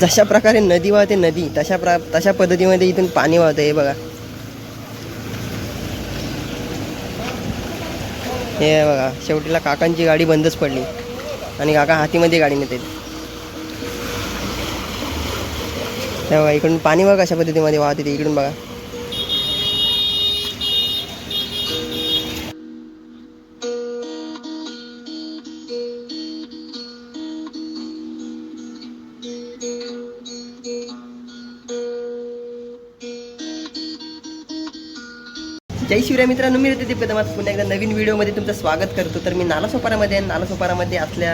जशा प्रकारे नदी वाहते नदी. तशा प्र तशा पद्धतीमध्ये इथून पाणी वाहतं हे बघा. हे बघा शेवटीला काकांची गाडी बंदच पडली. आणि काका हातीमध्ये गाडी नेते हे बघा इकडून पाणी बघा कशा पद्धतीमध्ये वाहते ते इकडून बघा. जय शिवराय मित्रांनो मी ते पदमात पुन्हा एकदा नवीन व्हिडिओमध्ये तुमचं स्वागत करतो. तर मी नालासोपारामध्ये आहे. नालासोपारामध्ये असल्या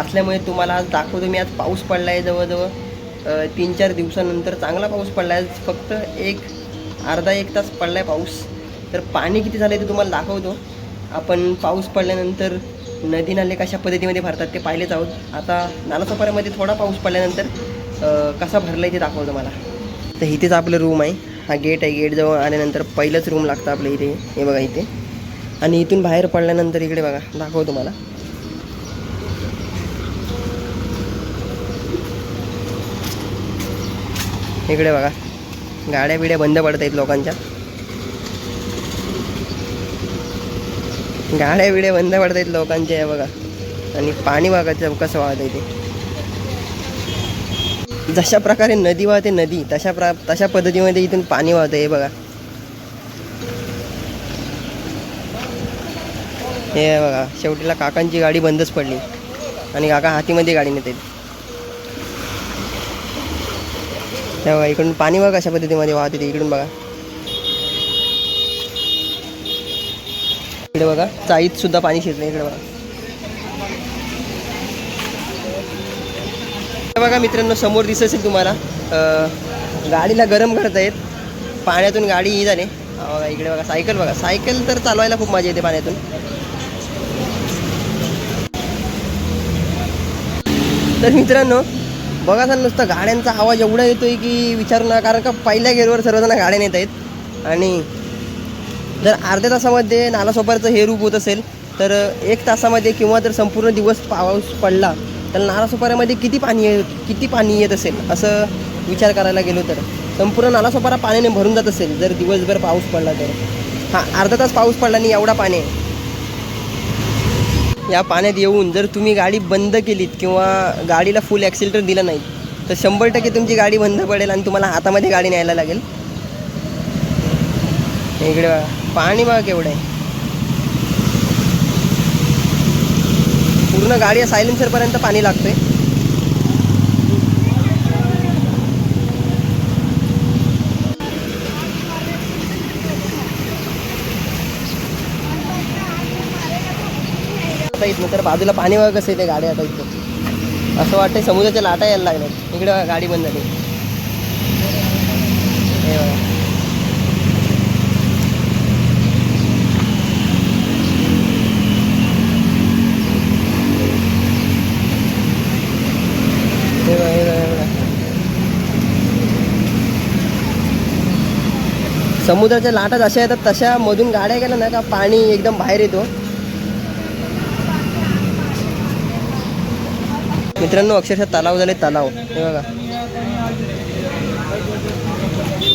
असल्यामुळे तुम्हाला आज दाखवतो. मी आज पाऊस पडला आहे जवळजवळ तीन चार दिवसानंतर. चांगला पाऊस पडला आहे फक्त एक अर्धा एक तास पडला आहे पाऊस. तर पाणी किती झालं आहे ते तुम्हाला दाखवतो. आपण पाऊस पडल्यानंतर नदी नाले कशा पद्धतीमध्ये भरतात ते पाहिलेच आहोत. आता नालासोपारामध्ये थोडा पाऊस पडल्यानंतर कसा भरला आहे ते दाखवतो मला तर इथेच आपलं रूम आहे. हा गेट आहे गेटजवळ आल्यानंतर पहिलंच रूम लागतं आपलं इथे. हे बघा इथे. आणि इथून बाहेर पडल्यानंतर इकडे बघा दाखवतो तुम्हाला. इकडे बघा. गाड्या बिड्या बंद पडत आहेत लोकांच्या. गाड्या बिड्या बंद पडत आहेत लोकांच्या बघा. आणि पाणी बघायचं कसं वाहत आहे ते. जशा प्रकारे नदी वाहते नदी तशा प्र तशा पद्धतीमध्ये इथून पाणी वाहतं हे बघा. हे बघा शेवटीला काकांची गाडी बंदच पडली. आणि काका हातीमध्ये गाडी नेते. हे बघा इकडून पाणी बघा कशा पद्धतीमध्ये वाहते ते इकडून बघा. इकडे बघा चाळीत सुद्धा पाणी शिरलं इकडे बघा. बघा मित्रांनो समोर दिसत असेल तुम्हाला गाडीला गरम करत आहेत पाण्यातून गाडी ही जाणे बघा इकडे बघा सायकल बघा. सायकल तर चालवायला खूप मजा येते पाण्यातून. तर मित्रांनो बघा सर नुसतं गाड्यांचा आवाज एवढा येतोय की विचारू नका कारण का पहिल्या गेअरवर सर्वजण गाड्या नेत आहेत. आणि जर अर्ध्या तासामध्ये नालासोपारचं हे रूप होत असेल तर एक तासामध्ये किंवा जर संपूर्ण दिवस पाऊस पडला त्याला नालासोपाऱ्यामध्ये किती पाणी येत किती पाणी येत असेल? असं विचार करायला गेलो तर. संपूर्ण नालासोपारा पाण्याने भरून जात असेल जर दिवसभर पाऊस पडला तर. हा अर्धा तास पाऊस पडला आणि एवढा पाणी आहे. या पाण्यात येऊन जर तुम्ही गाडी बंद केलीत किंवा गाडीला फुल ॲक्सिलेटर दिलं नाही तर शंभर टक्के तुमची गाडी बंद पडेल आणि तुम्हाला हातामध्ये गाडी न्यायला लागेल. इकडे बघा पाणी बघा केवढं आहे. पूर्ण गाडी सायलेन्सरपर्यंत पाणी लागते आता इथनं तर बाजूला पाणी वगैरे कसं येते गाडी आता इथं. असं वाटतंय समुद्राच्या लाटा यायला लागल्यात. इकडे गाडी बंद झाली हे बघा हे बघा, हे बघा, हे बघा. समुद्राच्या लाटा जशा येतात तशा मधून गाड्या गेल्या ना का पाणी एकदम बाहेर येतो. मित्रांनो अक्षरशः तलाव झाले तलाव. हे बघा.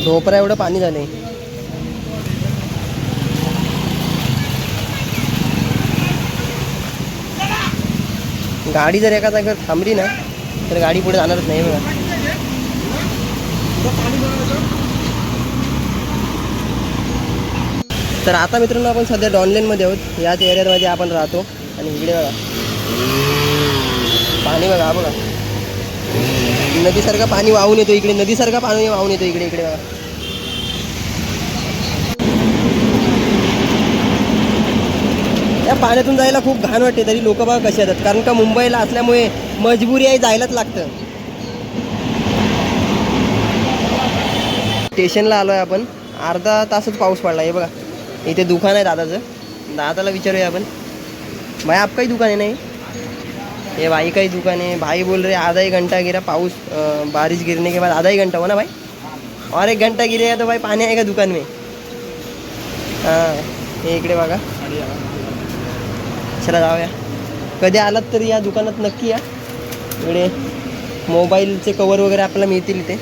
ढोपरा एवढं पाणी झालंय. गाडी जर एका जागेवर थांबली ना तर गाडी पुढे जाणारच नाही बघा. तर आता मित्रांनो आपण सध्या डॉनलेनमध्ये आहोत. याच एरियामध्ये आपण राहतो. आणि इकडे बघा. पाणी बघा बघा. नदीसारखं पाणी वाहून येतो इकडे. नदीसारखं पाणी वाहून येतो इकडे इकडे बघा. या पाण्यातून जायला खूप घाण वाटते तरी लोक बघा कसे येतात. कारण का मुंबईला असल्यामुळे मजबुरी आहे जायलाच लागतं. स्टेशनला आलो आहे आपण. अर्धा तासच पाऊस पडला आहे बघा. इथे दुकान आहे दादाचं. दादाला विचारूया आपण. भाई आपकाही दुकान आहे नाही ये भाई काही दुकान है भाई बोल रहे आधा ही घंटा गिरा पाउस बारिश गिरने के बाद आधा ही घंटा हो ना भाई? और एक घंटा गिरेगा तो भाई पानी आएगा दुकान में। हां हे इकडे बघा. चला जाऊया. कधी आलात तर या दुकानात नक्की या. इकडे मोबाईलचे कवर वगैरे आपल्याला मिळतील इथे.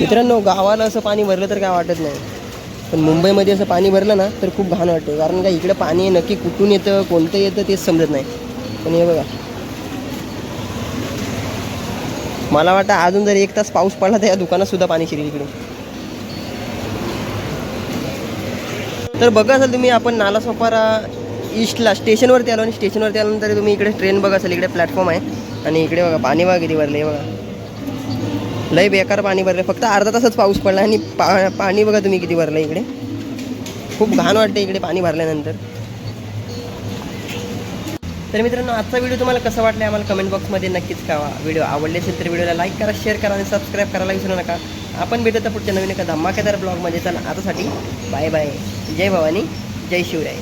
मित्रांनो गावाला असं पाणी भरलं तर काय वाटत नाही. पण मुंबईमध्ये असं पाणी भरलं ना तर खूप घाण वाटतं. कारण का इकडं पाणी नक्की कुठून येतं कोणतं येतं तेच समजत नाही. पण हे बघा. मला वाटतं अजून जर एक तास पाऊस पडला तर या दुकानात सुद्धा पाणी शिरेल इकडे तर बघा असाल तुम्ही आपण नालासोपारा ईस्टला स्टेशनवरती आलो आणि स्टेशनवरती आल्यानंतर तुम्ही इकडे ट्रेन बघा असेल इकडे प्लॅटफॉर्म आहे. आणि इकडे बघा पाणी बघा किती भरले बघा. लय बेकार पाणी भरलं फक्त अर्धा तासच पाऊस पडला आणि पा पाणी बघा तुम्ही किती भरलं इकडे. खूप घाण वाटते इकडे पाणी भरल्यानंतर. तर मित्रांनो आजचा व्हिडिओ तुम्हाला कसा वाटला आम्हाला कमेंट बॉक्समध्ये नक्कीच कळवा. व्हिडिओ आवडले असेल तर व्हिडिओला लाईक करा शेअर करा आणि सबस्क्राईब करायला विसरू नका. आपण भेटू तर पुढच्या नवीन एका धमाकेदार ब्लॉगमध्ये चला आतासाठी बाय बाय जय भवानी जय शिवराय.